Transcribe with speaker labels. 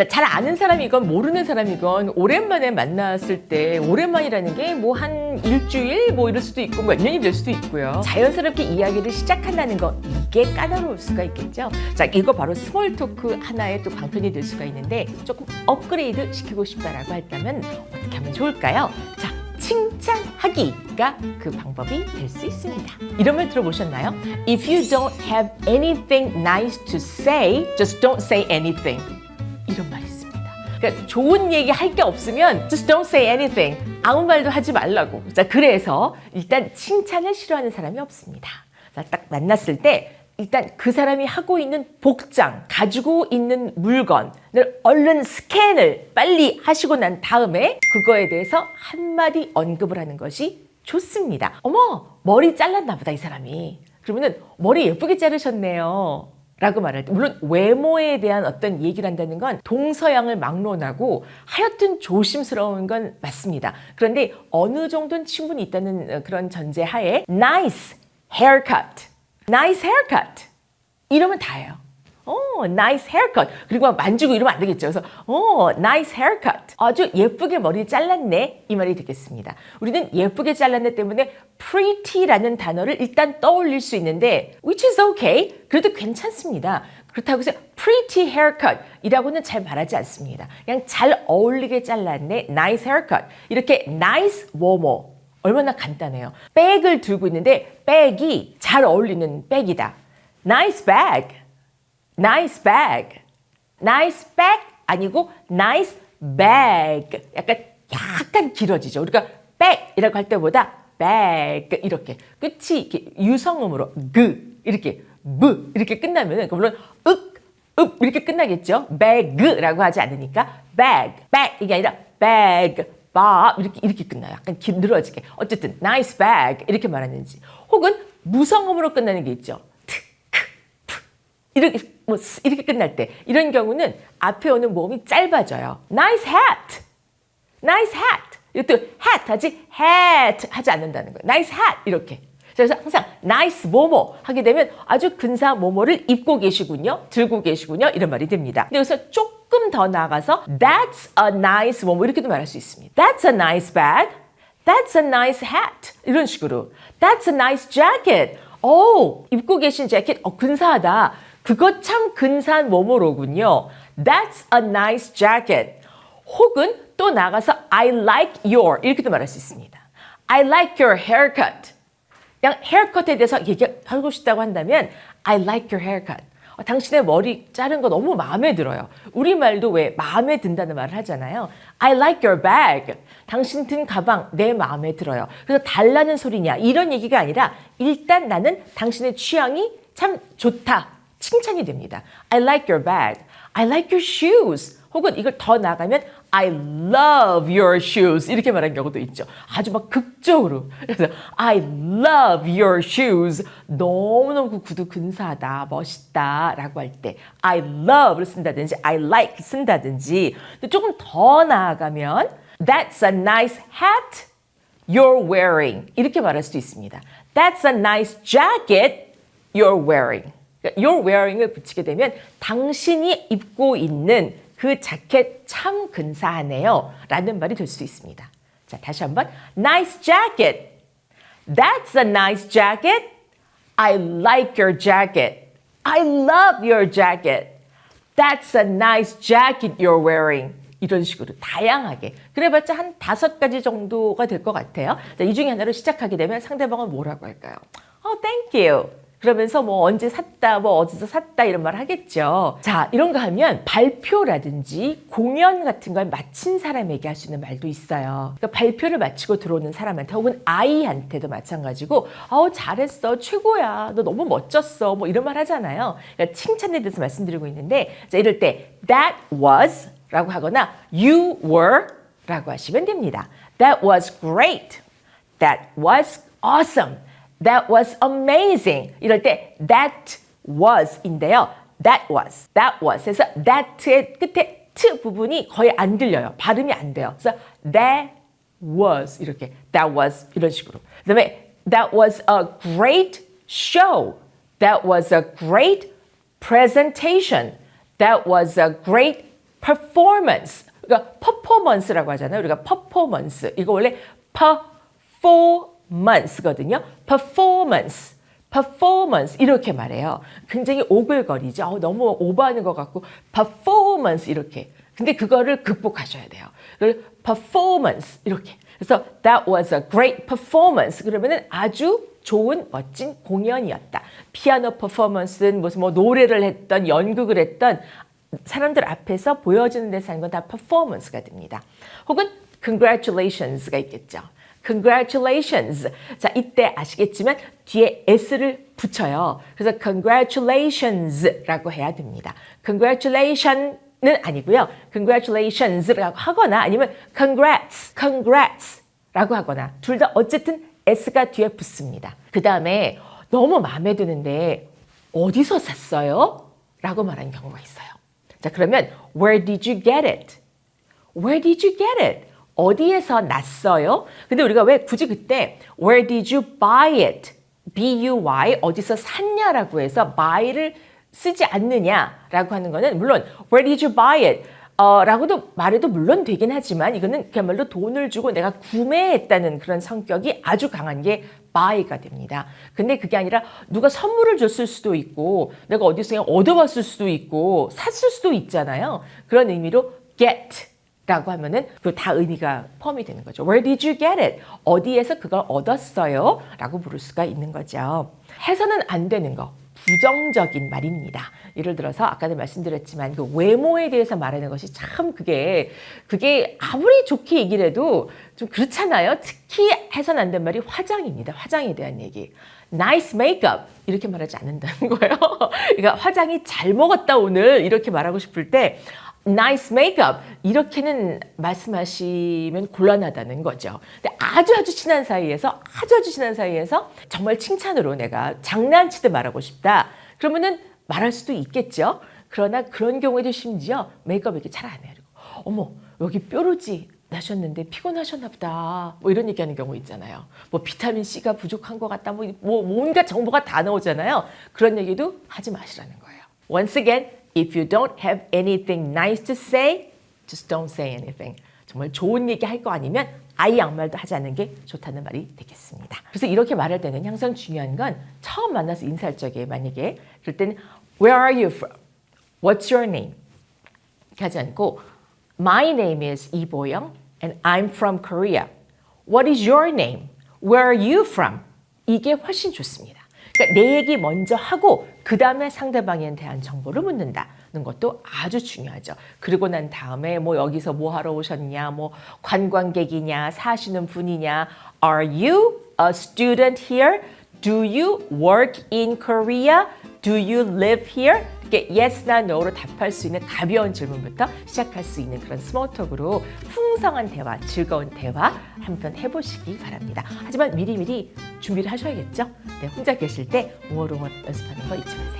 Speaker 1: 자, 잘 아는 사람이건 모르는 사람이건 오랜만에 만났을 때 오랜만이라는 게 뭐 한 일주일 뭐 이럴 수도 있고 몇 년이 될 수도 있고요. 자연스럽게 이야기를 시작한다는 거 이게 까다로울 수가 있겠죠. 자, 이거 바로 스몰 토크 하나의 또 방편이 될 수가 있는데 조금 업그레이드 시키고 싶다라고 했다면 어떻게 하면 좋을까요? 자, 칭찬하기가 그 방법이 될 수 있습니다. 이런 말 들어보셨나요? If you don't have anything nice to say, just don't say anything. 이런 말이 있습니다. 그러니까 좋은 얘기 할 게 없으면 just don't say anything. 아무 말도 하지 말라고. 자, 그래서 일단 칭찬을 싫어하는 사람이 없습니다. 자, 딱 만났을 때 일단 그 사람이 하고 있는 복장, 가지고 있는 물건을 얼른 스캔을 빨리 하시고 난 다음에 그거에 대해서 한마디 언급을 하는 것이 좋습니다. 어머, 머리 잘랐나 보다, 이 사람이. 그러면은 머리 예쁘게 자르셨네요. 라고 말할 때 물론 외모에 대한 어떤 얘기를 한다는 건 동서양을 막론하고 하여튼 조심스러운 건 맞습니다. 그런데 어느 정도는 충분히 있다는 어, 그런 전제 하에 nice haircut, nice haircut 이러면 다예요. 어, nice haircut. 그리고 막 만지고 이러면 안 되겠죠. 그래서 어, nice haircut. 아주 예쁘게 머리 잘랐네. 이 말이 되겠습니다. 우리는 예쁘게 잘랐네 때문에 pretty라는 단어를 일단 떠올릴 수 있는데 which is okay. 그래도 괜찮습니다. 그렇다고 해서 pretty haircut 이라고는 잘 말하지 않습니다. 그냥 잘 어울리게 잘랐네. nice haircut. 이렇게 nice 뭐뭐 얼마나 간단해요. 백을 들고 있는데 백이 잘 어울리는 백이다. nice bag. Nice bag. nice bag 아니고 nice bag. 약간 약간 길어지죠. 우리가 bag이라고 할 때보다 bag 이렇게 끝이 이렇게 유성음으로 그 이렇게 브 이렇게 끝나면은 그 물론 윽, 윽 이렇게 끝나겠죠. bag라고 하지 않으니까 bag, bag 이게 아니라 bag, 바 이렇게 이렇게 끝나요. 약간 길 늘어지게. 어쨌든 nice bag 이렇게 말하는지 혹은 무성음으로 끝나는 게 있죠. 이렇게 뭐 스- 이렇게 끝날 때 이런 경우는 앞에 오는 모음이 짧아져요. Nice hat, nice hat. 이것도 hat 하지 hat 하지 않는다는 거예요. Nice hat 이렇게. 그래서 항상 nice 뭐뭐 하게 되면 아주 근사 뭐뭐를 입고 계시군요, 들고 계시군요 이런 말이 됩니다. 근데 여기서 조금 더 나아가서 that's a nice 뭐뭐 이렇게도 말할 수 있습니다. That's a nice bag. That's a nice hat. 이런 식으로. That's a nice jacket. 오, 입고 계신 재킷, 어, 근사하다. 그거 참 근사한 뭐뭐로군요. That's a nice jacket. 혹은 또 나가서 I like your 이렇게도 말할 수 있습니다. I like your haircut. 그냥 헤어컷에 대해서 얘기하고 싶다고 한다면 I like your haircut. 어, 당신의 머리 자른 거 너무 마음에 들어요. 우리말도 왜 마음에 든다는 말을 하잖아요. I like your bag. 당신 든 가방 내 마음에 들어요. 그래서 달라는 소리냐 이런 얘기가 아니라 일단 나는 당신의 취향이 참 좋다. 칭찬이 됩니다. I like your bag. I like your shoes. 혹은 이걸 더 나가면 I love your shoes 이렇게 말하는 경우도 있죠. 아주 막 극적으로. 그래서 I love your shoes. 너무너무 그 구두 근사하다, 멋있다 라고 할 때 I love를 쓴다든지 I like 쓴다든지 조금 더 나아가면 That's a nice hat you're wearing 이렇게 말할 수도 있습니다. That's a nice jacket you're wearing. 그러니까 you're wearing을 붙이게 되면 당신이 입고 있는 그 자켓 참 근사하네요. 라는 말이 될 수 있습니다. 자, 다시 한번. Nice jacket. That's a nice jacket. I like your jacket. I love your jacket. That's a nice jacket you're wearing. 이런 식으로 다양하게 그래봤자 한 다섯 가지 정도가 될 것 같아요. 자, 이 중에 하나로 시작하게 되면 상대방은 뭐라고 할까요? 어, thank you. 그러면서 뭐 언제 샀다, 뭐 어디서 샀다 이런 말 하겠죠. 자, 이런 거 하면 발표라든지 공연 같은 걸 마친 사람에게 할 수 있는 말도 있어요. 그러니까 발표를 마치고 들어오는 사람한테 혹은 아이한테도 마찬가지고, 어우, 잘했어. 최고야. 너 너무 멋졌어. 뭐 이런 말 하잖아요. 그러니까 칭찬에 대해서 말씀드리고 있는데, 자, 이럴 때 that was 라고 하거나 you were 라고 하시면 됩니다. That was great. That was awesome. That was amazing. 이럴 때 that was인데요. That was, that was. 그래서 that의 끝에 t 부분이 거의 안 들려요. 발음이 안 돼요. 그래서 that was 이렇게 that was 이런 식으로. 그다음에 that was a great show. That was a great presentation. That was a great performance. 그러니까 performance라고 하잖아요. 우리가 performance. 이거 원래 performance 거든요. performance. performance 이렇게 말해요. 굉장히 오글거리죠. 어, 너무 오버하는 것 같고 performance 이렇게. 근데 그거를 극복하셔야 돼요. 그걸 performance 이렇게. 그래서 that was a great performance. 그러면은 아주 좋은 멋진 공연이었다. 피아노 퍼포먼스는 무슨 뭐 노래를 했던 연극을 했던 사람들 앞에서 보여주는 데서 하는 건다 performance가 됩니다. 혹은 congratulations가 있겠죠. Congratulations. 자, 이때 아시겠지만 뒤에 s를 붙여요. 그래서 congratulations라고 해야 됩니다. congratulation은 아니고요. congratulations라고 하거나 아니면 congrats, congrats라고 하거나 둘 다 어쨌든 s가 뒤에 붙습니다. 그 다음에 너무 마음에 드는데 어디서 샀어요? 라고 말하는 경우가 있어요. 자, 그러면 where did you get it? Where did you get it? 어디에서 났어요? 근데 우리가 왜 굳이 그때 where did you buy it? B-U-Y 어디서 샀냐라고 해서 buy를 쓰지 않느냐라고 하는 거는 물론 where did you buy it? 어, 라고도 말해도 물론 되긴 하지만 이거는 그야말로 돈을 주고 내가 구매했다는 그런 성격이 아주 강한 게 buy가 됩니다. 근데 그게 아니라 누가 선물을 줬을 수도 있고 내가 어디서 그냥 얻어왔을 수도 있고 샀을 수도 있잖아요. 그런 의미로 get 라고 하면은 그 다 의미가 펌이 되는 거죠. Where did you get it? 어디에서 그걸 얻었어요? 라고 부를 수가 있는 거죠. 해서는 안 되는 거. 부정적인 말입니다. 예를 들어서 아까도 말씀드렸지만 그 외모에 대해서 말하는 것이 참 그게 그게 아무리 좋게 얘기를 해도 좀 그렇잖아요. 특히 해서는 안된 말이 화장입니다. 화장에 대한 얘기. nice makeup 이렇게 말하지 않는다는 거예요. 그러니까 화장이 잘 먹었다 오늘 이렇게 말하고 싶을 때 nice makeup 이렇게는 말씀하시면 곤란하다는 거죠. 근데 아주 아주 친한 사이에서 아주 아주 친한 사이에서 정말 칭찬으로 내가 장난치듯 말하고 싶다. 그러면은 말할 수도 있겠죠. 그러나 그런 경우에도 심지어 메이크업 이렇게 잘 안 해요. 어머 여기 뾰루지 나셨는데 피곤하셨나 보다. 뭐 이런 얘기하는 경우 있잖아요. 뭐 비타민 C가 부족한 것 같다. 뭐, 뭐 온갖 정보가 다 나오잖아요. 그런 얘기도 하지 마시라는 거예요. Once again, if you don't have anything nice to say, just don't say anything. 정말 좋은 얘기 할 거 아니면 아예 아무 말도 하지 않는 게 좋다는 말이 되겠습니다. 그래서 이렇게 말할 때는 항상 중요한 건 처음 만나서 인사할 적에 만약에 그럴 때는 Where are you from? What's your name? 이렇게 하지 않고 My name is 이보영 and I'm from Korea. What is your name? Where are you from? 이게 훨씬 좋습니다. 그러니까 내 얘기 먼저 하고 그 다음에 상대방에 대한 정보를 묻는다는 것도 아주 중요하죠. 그리고 난 다음에 뭐 여기서 뭐 하러 오셨냐, 뭐 관광객이냐, 사시는 분이냐, Are you a student here? Do you work in Korea? Do you live here? 이렇게 yes나 no로 답할 수 있는 가벼운 질문부터 시작할 수 있는 그런 스몰톡으로 풍성한 대화, 즐거운 대화 한번 해보시기 바랍니다. 하지만 미리미리 준비를 하셔야겠죠? 네, 혼자 계실 때 웅얼웅얼 연습하는 거 잊지 마세요.